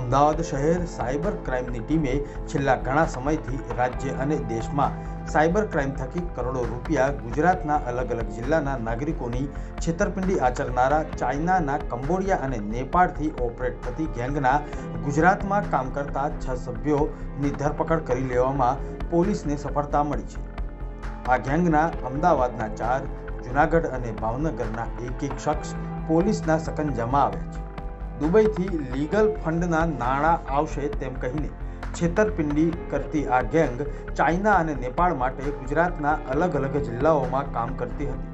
અમદાવાદ શહેર સાયબર ક્રાઇમની ટીમે છેલ્લા ઘણા સમયથી રાજ્ય અને દેશમાં સાયબર ક્રાઇમ થકી કરોડો રૂપિયા ગુજરાતના અલગ અલગ જિલ્લાના નાગરિકોની છેતરપિંડી આચરનારા ચાઇનાના, કંબોડિયા અને નેપાળથી ઓપરેટ થતી ગેંગના ગુજરાતમાં કામ કરતા છ સભ્યોની ધરપકડ કરી લેવામાં પોલીસને સફળતા મળી છે. આ ગેંગના અમદાવાદના ચાર, જુનાગઢ અને ભાવનગરના એક એક શખ્સ પોલીસના સકંજામાં આવ્યા છે. દુબઈથી લીગલ ફંડના નાણાં આવશે તેમ કહીને છેતરપિંડી કરતી આ ગેંગ ચાઇના અને નેપાળ માટે ગુજરાતના અલગ અલગ જિલ્લાઓમાં કામ કરતી હતી.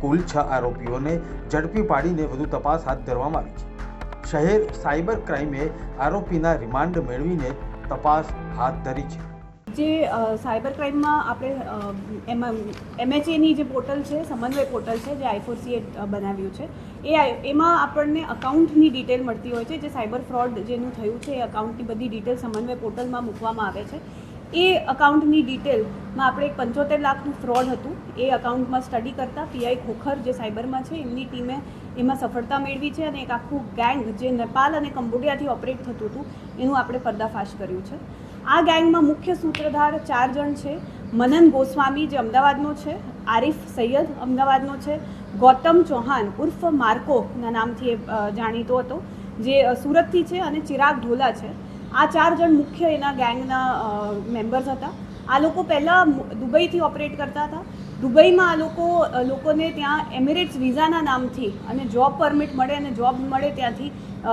કુલ છ આરોપીઓને ઝડપી પાડીને વધુ તપાસ હાથ ધરવામાં આવી છે. શહેર સાયબર ક્રાઇમે આરોપીના રિમાન્ડ મેળવીને તપાસ હાથ ધરી છે. જે સાયબર ક્રાઇમમાં આપણે એમાં, એમએચએની જે પોર્ટલ છે, સમન્વય પોર્ટલ છે, જે આઈફોસીએ બનાવ્યું છે, એ એમાં આપણને અકાઉન્ટની ડિટેલ મળતી હોય છે, જે સાયબર ફ્રોડ જેનું થયું છે, એ અકાઉન્ટની બધી ડિટેલ સમન્વય પોર્ટલમાં મૂકવામાં આવે છે. એ અકાઉન્ટની ડિટેલમાં આપણે એક પંચોતેર લાખનું ફ્રોડ હતું, એ અકાઉન્ટમાં સ્ટડી કરતા પીઆઈ ખોખર જે સાયબરમાં છે, એમની ટીમે એમાં સફળતા મેળવી છે અને એક આખું ગેંગ જે નેપાલ અને કંબોડિયાથી ઓપરેટ થતું હતું, એનું આપણે પર્દાફાશ કર્યું છે. આ ગેંગમાં મુખ્ય સૂત્રધાર ચાર જણ છે. મનન ગોસ્વામી જે અમદાવાદનો છે, આરિફ સૈયદ અમદાવાદનો છે, ગૌતમ ચૌહાણ ઉર્ફ માર્કોના નામથી એ જાણીતો હતો, જે સુરતથી છે અને ચિરાગ ઢોલા છે. આ ચાર જણ મુખ્ય એના ગેંગના મેમ્બર્સ હતા. આ લોકો પહેલાં દુબઈથી ઓપરેટ કરતા હતા. દુબઈમાં આ લોકો લોકોને ત્યાં એમિરેટ્સ વિઝાના નામથી અને જોબ પરમિટ મળે અને જોબ મળે ત્યાંથી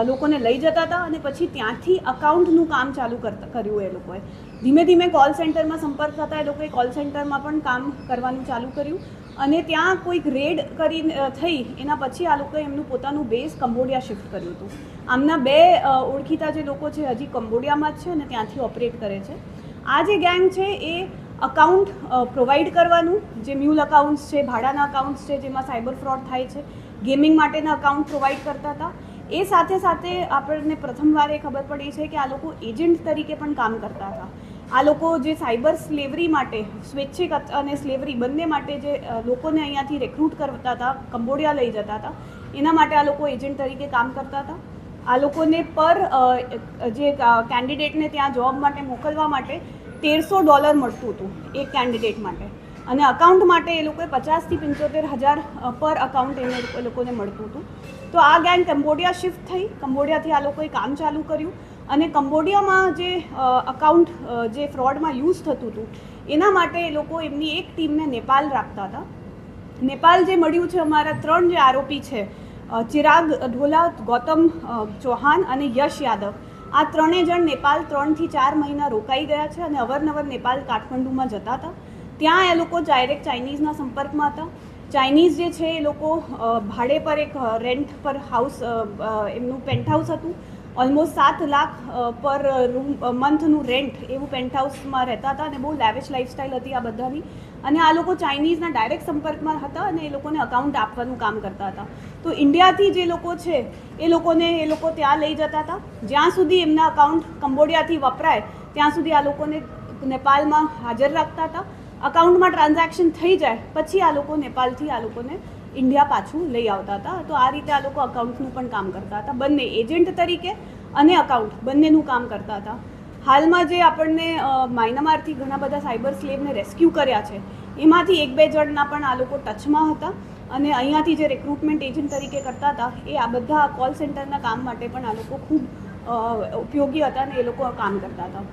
લોકોને લઈ જતા હતા અને પછી ત્યાંથી અકાઉન્ટનું કામ ચાલુ કરતા કર્યું એ લોકોએ. ધીમે ધીમે કોલ સેન્ટરમાં સંપર્ક થતા એ લોકોએ કોલ સેન્ટરમાં પણ કામ કરવાનું ચાલુ કર્યું. અને ત્યાં કોઈક રેડ કરી થઈ એના પછી આ લોકોએ એમનું પોતાનું બેઝ કંબોડિયા શિફ્ટ કર્યું હતું. આમના બે ઓળખીતા જે લોકો છે હજી કંબોડિયામાં જ છે અને ત્યાંથી ઓપરેટ કરે છે. આ જે ગેંગ છે એ અકાઉન્ટ પ્રોવાઈડ કરવાનું, જે મ્યુલ અકાઉન્ટ્સ છે, ભાડાના અકાઉન્ટ્સ છે, જેમાં સાયબર ફ્રોડ થાય છે ગેમિંગ માટેના અકાઉન્ટ પ્રોવાઈડ કરતા હતા. એ સાથે સાથે આપણને પ્રથમવાર એ ખબર પડી છે કે આ લોકો એજન્ટ તરીકે પણ કામ કરતા હતા. આ લોકો જે સાયબર સ્લેવરી માટે, સ્વૈચ્છિક અને સ્લેવરી બંને માટે જે લોકોને અહીંયાથી રેક્રુટ કરતા હતા, કંબોડિયા લઈ જતા હતા, એના માટે આ લોકો એજન્ટ તરીકે કામ કરતા હતા. આ લોકોને પર જે કેન્ડિડેટને ત્યાં જોબ માટે મોકલવા માટે તેરસો ડોલર મળતું હતું એક કેન્ડિડેટ માટે. અને અકાઉન્ટ માટે એ લોકોએ પચાસથી પંચોતેર હજાર પર અકાઉન્ટ એને એ લોકોને મળતું હતું. તો આ ગેંગ કંબોડિયા શિફ્ટ થઈ. કંબોડિયાથી આ લોકોએ કામ ચાલુ કર્યું. અને કંબોડિયામાં જે અકાઉન્ટ જે ફ્રોડમાં યુઝ થતું હતું, એના માટે એ લોકો એમની એક ટીમને નેપાલ રાખતા હતા. નેપાલ જે મળ્યું છે અમારા ત્રણ જે આરોપી છે ચિરાગ ઢોલા, ગૌતમ ચૌહાણ અને યશ યાદવ. આ ત્રણેય જણ નેપાલ ત્રણથી ચાર મહિના રોકાઈ ગયા છે અને અવારનવાર નેપાલ કાઠમંડુમાં જતા હતા. ત્યાં એ લોકો ડાયરેક્ટ ચાઇનીઝના સંપર્કમાં હતા. ચાઇનીઝ જે છે એ લોકો ભાડે પર એક રેન્ટ પર હાઉસ એમનું પેન્ટ હાઉસ હતું. ઓલમોસ્ટ સાત લાખ પર રૂમ મંથનું રેન્ટ એવું પેન્ટ હાઉસમાં રહેતા હતા અને બહુ લેવેશ લાઇફસ્ટાઈલ હતી આ બધાની. અને આ લોકો ચાઇનીઝના ડાયરેક્ટ સંપર્કમાં હતા અને એ લોકોને અકાઉન્ટ આપવાનું કામ કરતા હતા. તો ઇન્ડિયાથી જે લોકો છે, એ લોકોને એ લોકો ત્યાં લઈ જતા હતા. જ્યાં સુધી એમના અકાઉન્ટ કંબોડિયાથી વપરાય, ત્યાં સુધી આ લોકોને નેપાળમાં હાજર રાખતા હતા. અકાઉન્ટમાં ટ્રાન્ઝેક્શન થઈ જાય, પછી આ લોકો નેપાળથી આ લોકોને ઇન્ડિયા પાછું લઈ આવતા હતા. તો આ રીતે આ લોકો અકાઉન્ટનું પણ કામ કરતા હતા. બંને એજન્ટ તરીકે અને અકાઉન્ટ બંનેનું કામ કરતા હતા. હાલમાં જે આપણને માયનમારથી ઘણા બધા સાયબર સ્લેવને રેસ્ક્યુ કર્યા છે, એમાંથી એક બે જણના પણ આ લોકો ટચમાં હતા અને અહીંયાથી જે રિક્રુટમેન્ટ એજન્ટ તરીકે કરતા હતા, એ આ બધા કોલ સેન્ટરના કામ માટે પણ આ લોકો ખૂબ ઉપયોગી હતા અને એ લોકો કામ કરતા હતા.